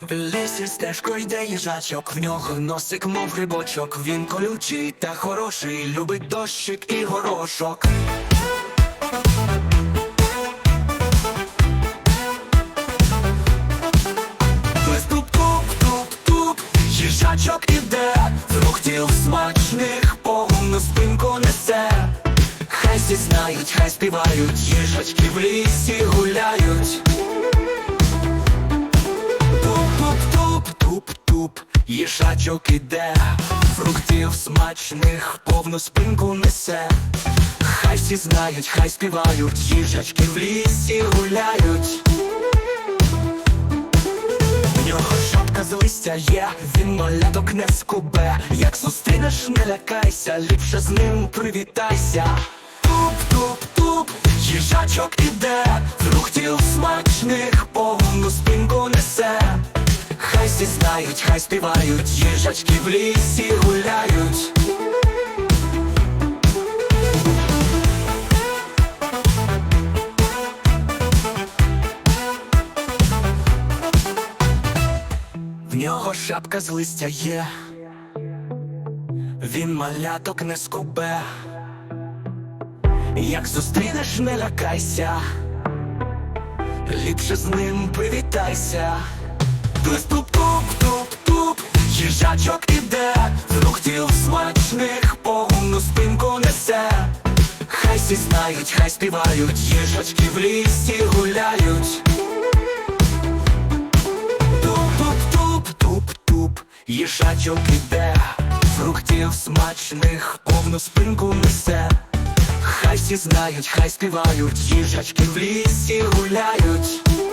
В лісі стежко йде їжачок, в нього носик, мов грибочок. Він колючий та хороший, любить дощик і горошок. Лис туп-туп-туп-туп, їжачок іде, фруктів смачних повну спинку несе. Хай всі знають, хай співають, їжачки в лісі гуляють. Їжачок іде, фруктів смачних повну спинку несе. Хай всі знають, хай співають, їжачки в лісі гуляють. В нього шапка з листя є, він маляток не скубе. Як зустрінеш, не лякайся, ліпше з ним привітайся. Туп-туп-туп, їжачок іде, фруктів смачних Хай хай співають, їжачки в лісі гуляють. В нього шапка з листя є, він маляток не скубе. Як зустрінеш, не лякайся, ліпше з ним привітайся. Туп-туп-туп-туп, їжачок іде, фруктів смачних повну спинку несе. Хай всі знають, хай співають, їжачки в лісі гуляють. Туп-туп-туп-туп-туп, їжачок іде, фруктів смачних повну спинку несе. Хай всі знають, хай співають, їжачки в лісі гуляють.